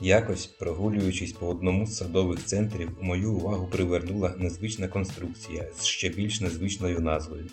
Якось, прогулюючись по одному з садових центрів, мою увагу привернула незвична конструкція з ще більш незвичною назвою.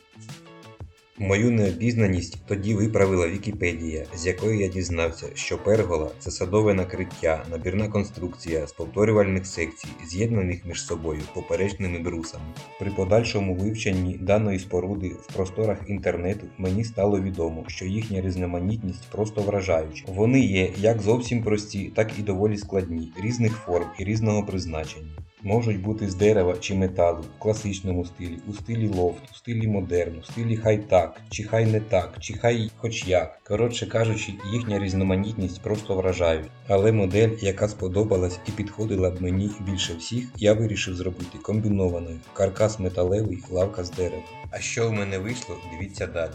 Мою необізнаність тоді виправила Вікіпедія, з якої я дізнався, що пергола це садове накриття, набірна конструкція з повторювальних секцій, з'єднаних між собою поперечними брусами. При подальшому вивченні даної споруди в просторах інтернету мені стало відомо, що їхня різноманітність просто вражаюча. Вони є як зовсім прості, так і доволі складні, різних форм і різного призначення. Можуть бути з дерева чи металу, в класичному стилі, у стилі лофт, у стилі модерну, в стилі хай так, чи хай не так, чи хай хоч як. Коротше кажучи, їхня різноманітність просто вражають. Але модель, яка сподобалась і підходила б мені більше всіх, я вирішив зробити комбінованою каркас металевий, лавка з дерева. А що в мене вийшло, дивіться далі.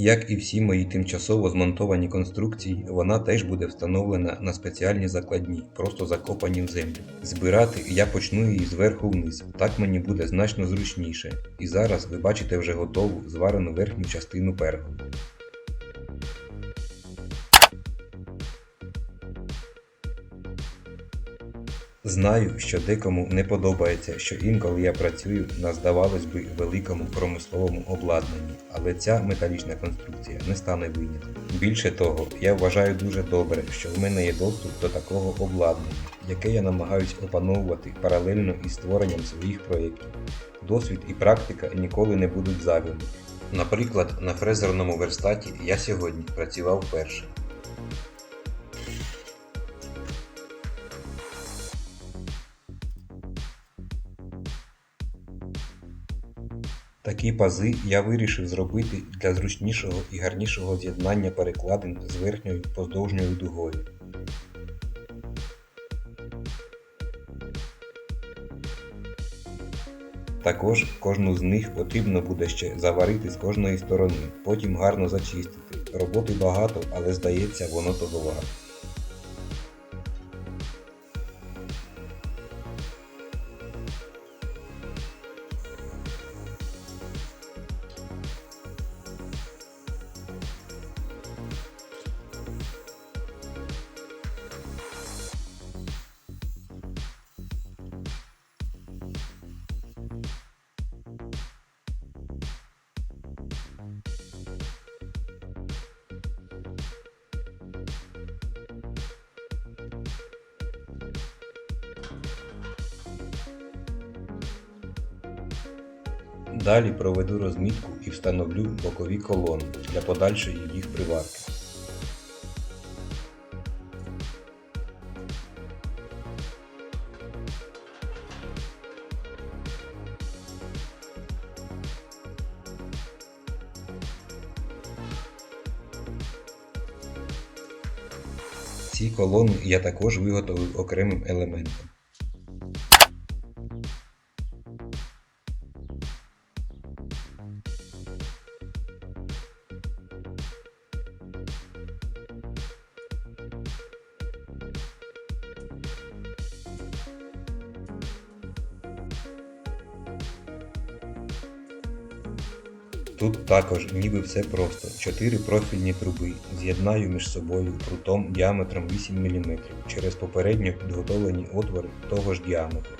Як і всі мої тимчасово змонтовані конструкції, вона теж буде встановлена на спеціальні закладні, просто закопані в землю. Збирати я почну її зверху вниз, так мені буде значно зручніше. І зараз ви бачите вже готову зварену верхню частину перголи. Знаю, що декому не подобається, що інколи я працюю на, здавалось би, великому промисловому обладнанні, але ця металічна конструкція не стане винятком. Більше того, я вважаю дуже добре, що в мене є доступ до такого обладнання, яке я намагаюсь опановувати паралельно із створенням своїх проєктів. Досвід і практика ніколи не будуть зайвими. Наприклад, на фрезерному верстаті я сьогодні працював першим. Такі пази я вирішив зробити для зручнішого і гарнішого з'єднання перекладин з верхньою поздовжньою дугою. Також кожну з них потрібно буде ще заварити з кожної сторони, потім гарно зачистити. Роботи багато, але здається, воно того варто. Далі проведу розмітку і встановлю бокові колони для подальшої їх приварки. Ці колони я також виготовив окремим елементом. Тут також ніби все просто. Чотири профільні труби з'єднаю між собою прутом діаметром 8 мм через попередньо підготовлені отвори того ж діаметру.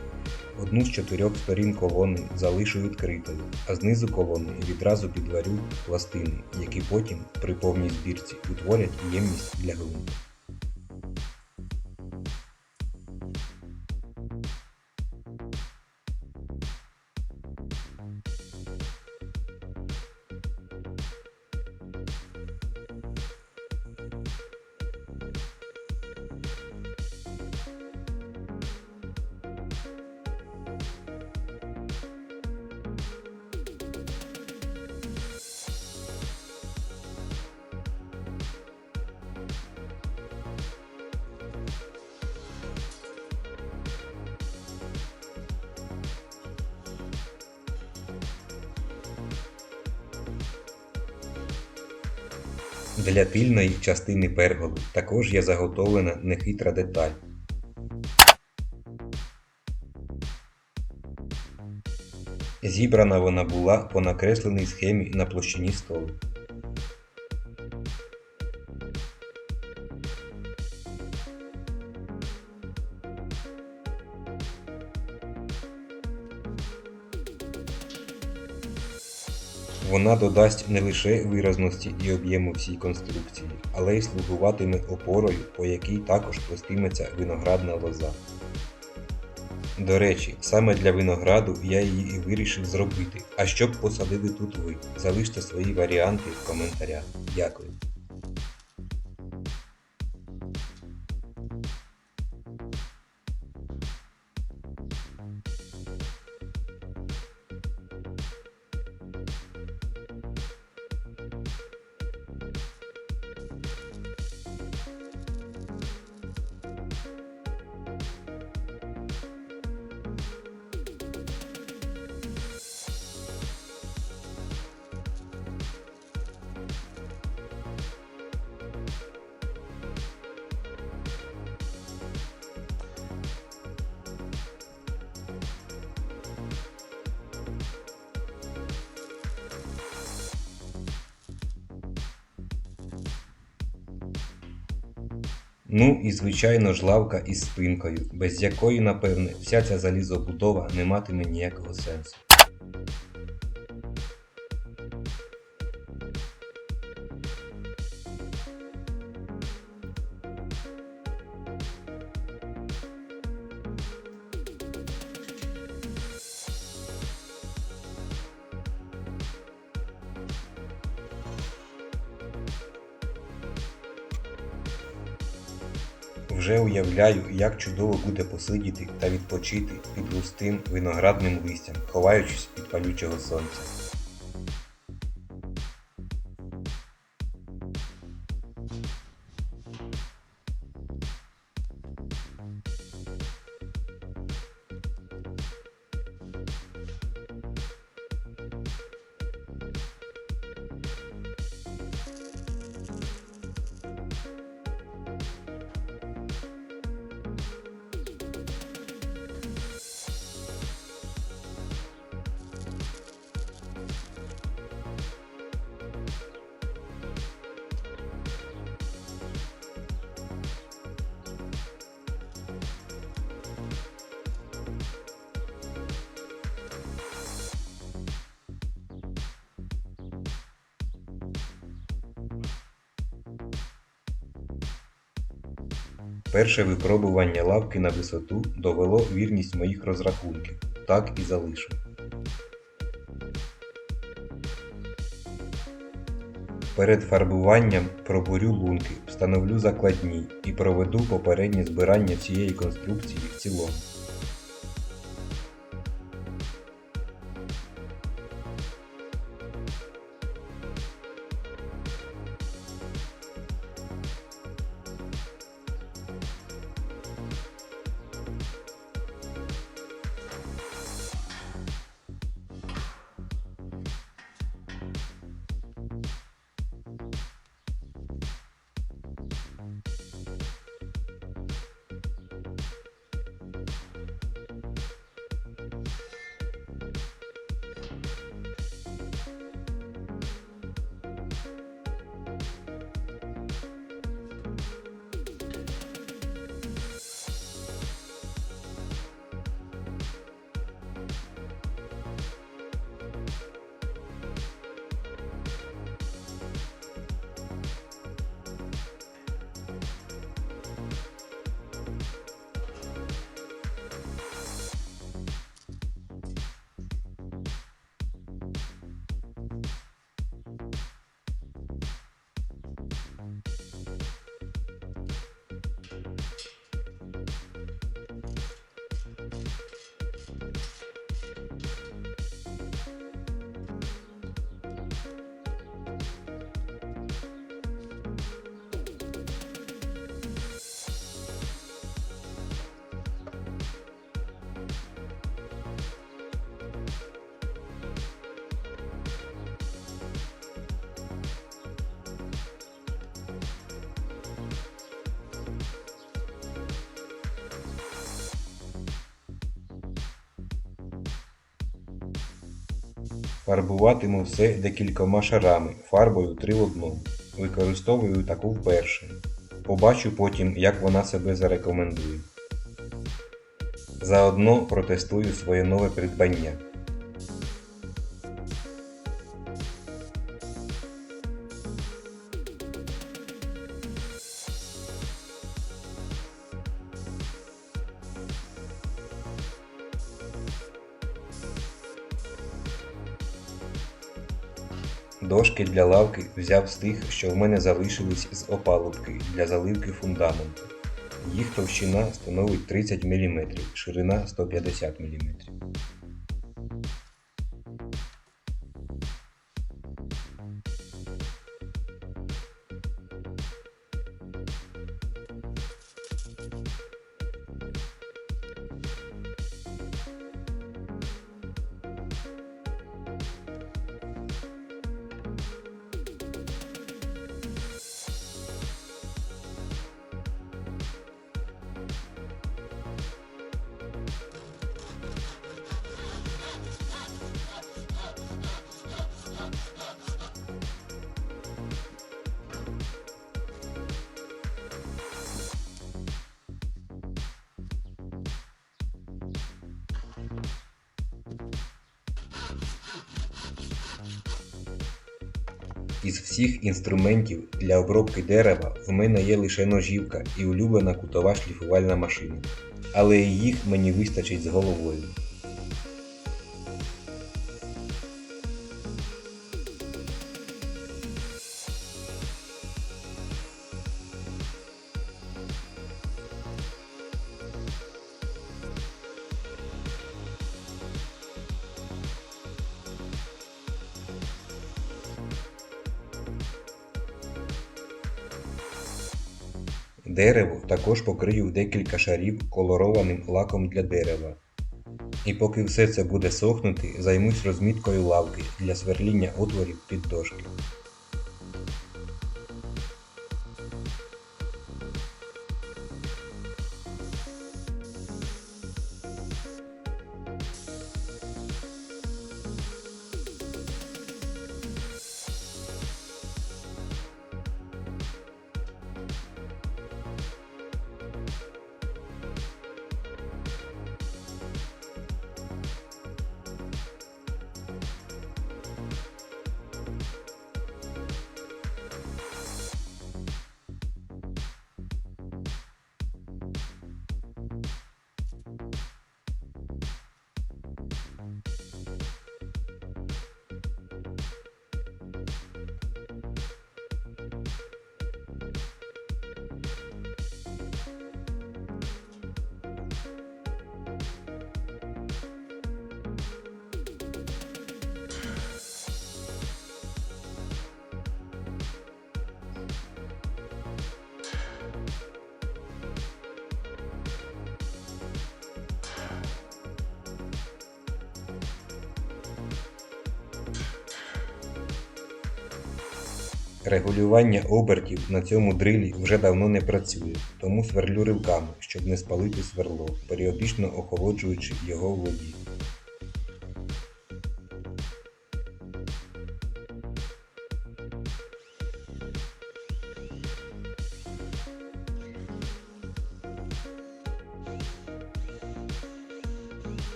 Одну з чотирьох сторін колони залишу відкритою, а знизу колони відразу підварю пластини, які потім при повній збірці утворять ємність для ґрунту. Для тильної частини перголу також є заготовлена нехитра деталь. Зібрана вона була по накресленій схемі на площині столу. Вона додасть не лише виразності і об'єму всій конструкції, але й слугуватиме опорою, по якій також плестиметься виноградна лоза. До речі, саме для винограду я її і вирішив зробити. А щоб посадили тут ви? Залиште свої варіанти в коментарях. Дякую. Ну і звичайно ж лавка із спинкою, без якої, напевне, вся ця залізобудова не матиме ніякого сенсу. Уявляю, як чудово буде посидіти та відпочити під густим виноградним листям, ховаючись від палючого сонця. Перше випробування лавки на висоту довело вірність моїх розрахунків. Так і залишу. Перед фарбуванням пробурю лунки, встановлю закладні і проведу попереднє збирання цієї конструкції в цілому. Фарбуватиму все декількома шарами, фарбою 3 в 1. Використовую таку вперше. Побачу потім, як вона себе зарекомендує. Заодно протестую своє нове придбання. Дошки для лавки взяв з тих, що в мене залишились з опалубки для заливки фундаменту. Їх товщина становить 30 мм, ширина 150 мм. Із всіх інструментів для обробки дерева в мене є лише ножівка і улюблена кутова шліфувальна машина. Але їх мені вистачить з головою. Дерево також покрию декілька шарів колорованим лаком для дерева. І поки все це буде сохнути, займусь розміткою лавки для сверління отворів під дошки. Регулювання обертів на цьому дрилі вже давно не працює, тому сверлю ривками, щоб не спалити сверло, періодично охолоджуючи його в воді.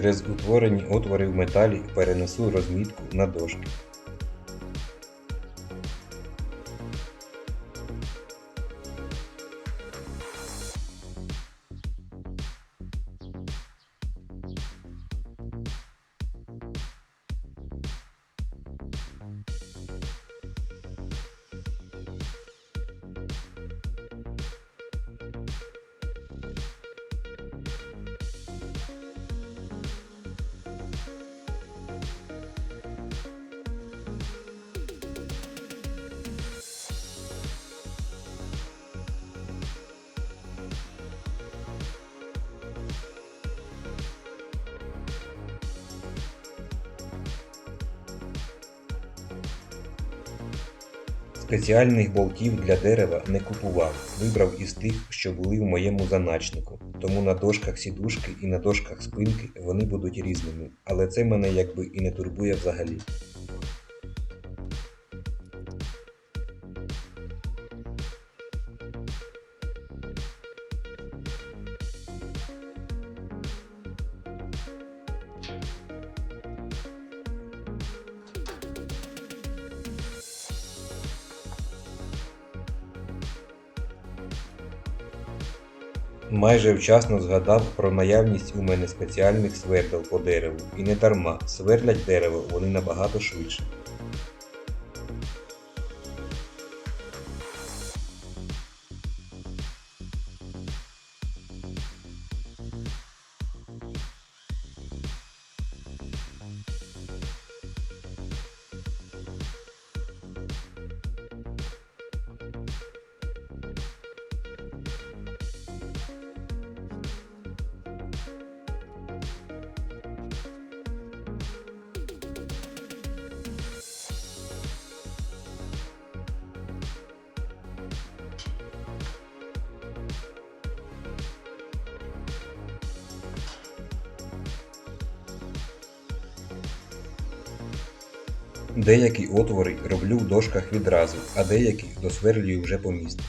Через утворені отвори в металі перенесу розмітку на дошки. Спеціальних болтів для дерева не купував, вибрав із тих, що були в моєму заначнику. Тому на дошках сідушки і на дошках спинки вони будуть різними, але це мене якби і не турбує взагалі. Майже вчасно згадав про наявність у мене спеціальних свердел по дереву. І не дарма, свердлять дерево вони набагато швидше. Деякі отвори роблю в дошках відразу, а деякі досверлюю вже по місту.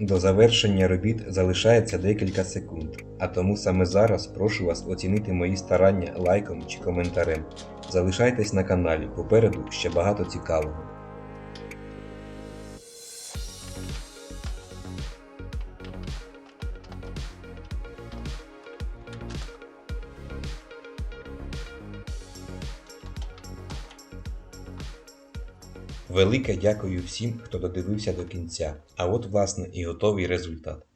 До завершення робіт залишається декілька секунд, а тому саме зараз прошу вас оцінити мої старання лайком чи коментарем. Залишайтесь на каналі, попереду ще багато цікавого. Велике дякую всім, хто додивився до кінця. А от, власне, і готовий результат.